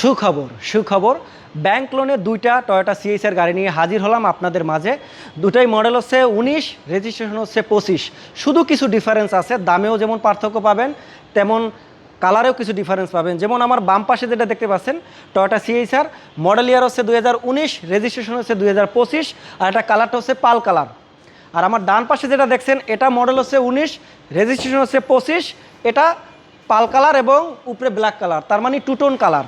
সুখবর সুখবর ব্যাংক লোনে দুইটা টয়োটা সিএসআর গাড়ি নিয়ে হাজির হলাম আপনাদের মাঝে। দুটাই মডেল হচ্ছে উনিশ রেজিস্ট্রেশন হচ্ছে পঁচিশ। শুধু কিছু ডিফারেন্স আছে, দামেও যেমন পার্থক্য পাবেন, তেমন কালারেও কিছু ডিফারেন্স পাবেন। যেমন আমার বাম পাশে যেটা দেখতে পাচ্ছেন টয়োটা সিএসআর মডেল ইয়ার হচ্ছে দুই হাজার উনিশ রেজিস্ট্রেশন হচ্ছে দুই হাজার পঁচিশ, আর এটা কালারটা হচ্ছে পাল কালার আর আমার ডান পাশে যেটা দেখছেন, এটা মডেল হচ্ছে উনিশ রেজিস্ট্রেশন হচ্ছে পঁচিশ, এটা পাল কালার এবং উপরে ব্ল্যাক কালার তার মানে টুটোন কালার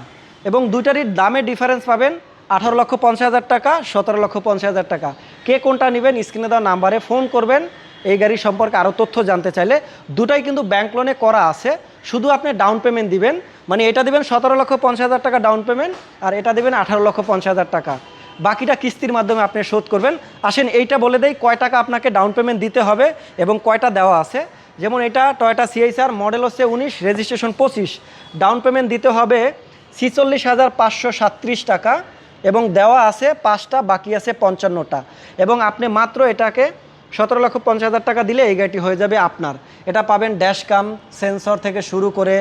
এবং দুইটারই দামে ডিফারেন্স পাবেন আঠারো লক্ষ পঞ্চাশ হাজার টাকা, সতেরো লক্ষ পঞ্চাশ হাজার টাকা। কে কোনটা নেবেন স্ক্রিনে দেওয়া নাম্বারে ফোন করবেন, এই গাড়ি সম্পর্কে আরও তথ্য জানতে চাইলে। দুটাই কিন্তু ব্যাংক লোনে করা আছে, শুধু আপনি ডাউন পেমেন্ট দিবেন। মানে এটা দিবেন সতেরো লক্ষ পঞ্চাশ হাজার টাকা ডাউন পেমেন্ট আর এটা দিবেন আঠারো লক্ষ পঞ্চাশ হাজার টাকা। বাকিটা কিস্তির মাধ্যমে আপনি শোধ করবেন। আসেন এইটা বলে দেই কয় টাকা আপনাকে ডাউন পেমেন্ট দিতে হবে এবং কয়টা দেওয়া আছে। যেমন এটা টয়োটা সিএইচআর মডেল হচ্ছে উনিশ রেজিস্ট্রেশন পঁচিশ। ডাউন পেমেন্ট দিতে হবে ছিচল্লিশ হাজার পাঁচশো সাতত্রিশ টাকা এবং দেওয়া আছে পাঁচটা, বাকি আছে পঞ্চান্নটা। এবং আপনি মাত্র এটাকে সতেরো লক্ষ পঞ্চাশ হাজার টাকা দিলে এই গাড়িটি হয়ে যাবে আপনার। এটা পাবেন ড্যাশ কাম, সেন্সর থেকে শুরু করে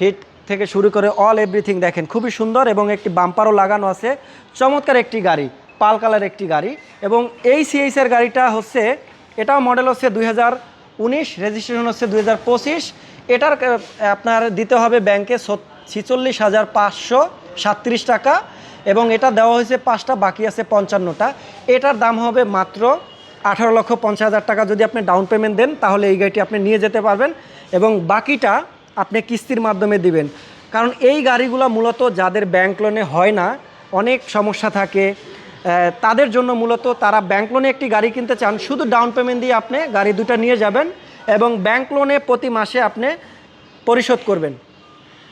হিট থেকে শুরু করে অল এভরিথিং দেখেন। খুবই সুন্দর এবং একটি বাম্পারও লাগানো আছে। চমৎকার একটি গাড়ি, পাল কালার একটি গাড়ি। এবং এই সিএইচের গাড়িটা হচ্ছে, এটাও মডেল হচ্ছে দুই হাজার উনিশ রেজিস্ট্রেশন হচ্ছে দুই হাজার পঁচিশ। এটার আপনার দিতে হবে ব্যাংকে ছিচল্লিশ হাজার পাঁচশো সাতত্রিশ টাকা এবং এটা দেওয়া হয়েছে পাঁচটা, বাকি আছে পঞ্চান্নটা। এটার দাম হবে মাত্র আঠারো লক্ষ পঞ্চাশ হাজার টাকা। যদি আপনি ডাউন পেমেন্ট দেন, তাহলে এই গাড়িটি আপনি নিয়ে যেতে পারবেন এবং বাকিটা আপনি কিস্তির মাধ্যমে দিবেন। কারণ এই গাড়িগুলো মূলত যাদের ব্যাংক লোনে হয় না, অনেক সমস্যা থাকে। তাদের জন্য মূলত তারা ব্যাংক লোনে একটি গাড়ি কিনতে চান। শুধু ডাউন পেমেন্ট দিয়ে আপনি গাড়ি দুটো নিয়ে যাবেন এবং ব্যাংক লোনে প্রতি মাসে আপনি পরিশোধ করবেন।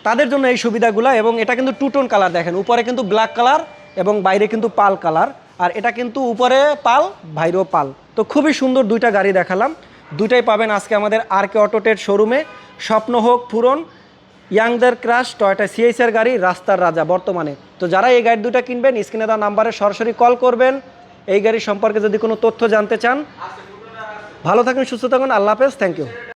তাদের জন্য এই সুবিধাগুলো এবং এটা কিন্তু টুটোন কালার দেখেন। উপরে কিন্তু ব্ল্যাক কালার এবং বাইরে কিন্তু পাল কালার আর এটা কিন্তু উপরে পাল, বাইরেও পাল। তো খুবই সুন্দর দুইটা গাড়ি দেখালাম। দুইটাই পাবেন আজকে আমাদের আর কে অটোটের শোরুমে। স্বপ্ন হোক পূরণ ইয়াংদের ক্রাশ টয়টা সিএসআর গাড়ি, রাস্তার রাজা বর্তমানে। তো যারা এই গাড়ি দুটা কিনবেন, স্ক্রিনে দেওয়া নাম্বারে সরাসরি কল করবেন। এই গাড়ি সম্পর্কে যদি কোনো তথ্য জানতে চান, ভালো থাকুন, সুস্থ থাকুন, আল্লাহ হাফেজ থ্যাংক ইউ